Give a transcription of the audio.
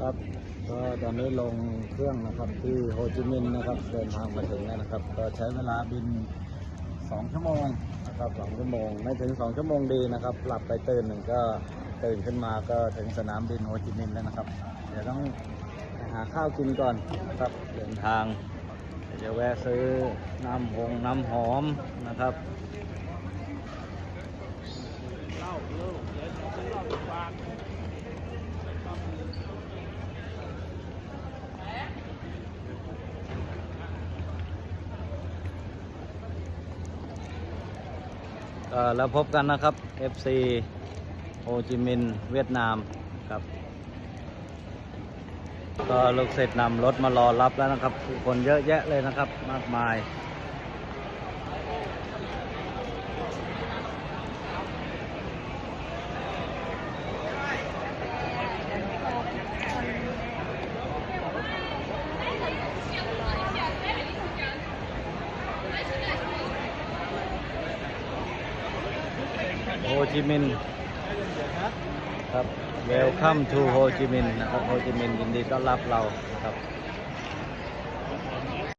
ครับก็ตอนนี้ลงเครื่องนะครับที่โฮจิมินห์นะครับเดินทางมาถึงแล้วนะครับ ก็ใช้เวลาบิน 2 ชั่วโมงนะครับ2ชั่วโมงไม่ถึง 2 ชั่วโมงดีนะครับ หลับไปตื่นหนึ่งก็ตื่นขึ้นมาก็ถึงสนามบินโฮจิมินห์แล้วนะครับ เดี๋ยวต้องหาข้าวกินก่อนนะครับเดินทางเดี๋ยวจะแวะซื้อน้ำหงน้ำหอมนะครับ แล้วพบกันนะครับ FC โฮจิมินห์เวียดนามครับก็ลูกเสร็จนำรถมารอรับแล้วนะครับผู้คนเยอะแยะเลยนะครับ มากมาย โฮจิมินห์ครับ Welcome to โฮจิมินห์นะครับโฮจิมินห์ยินดีต้อนรับเราครับ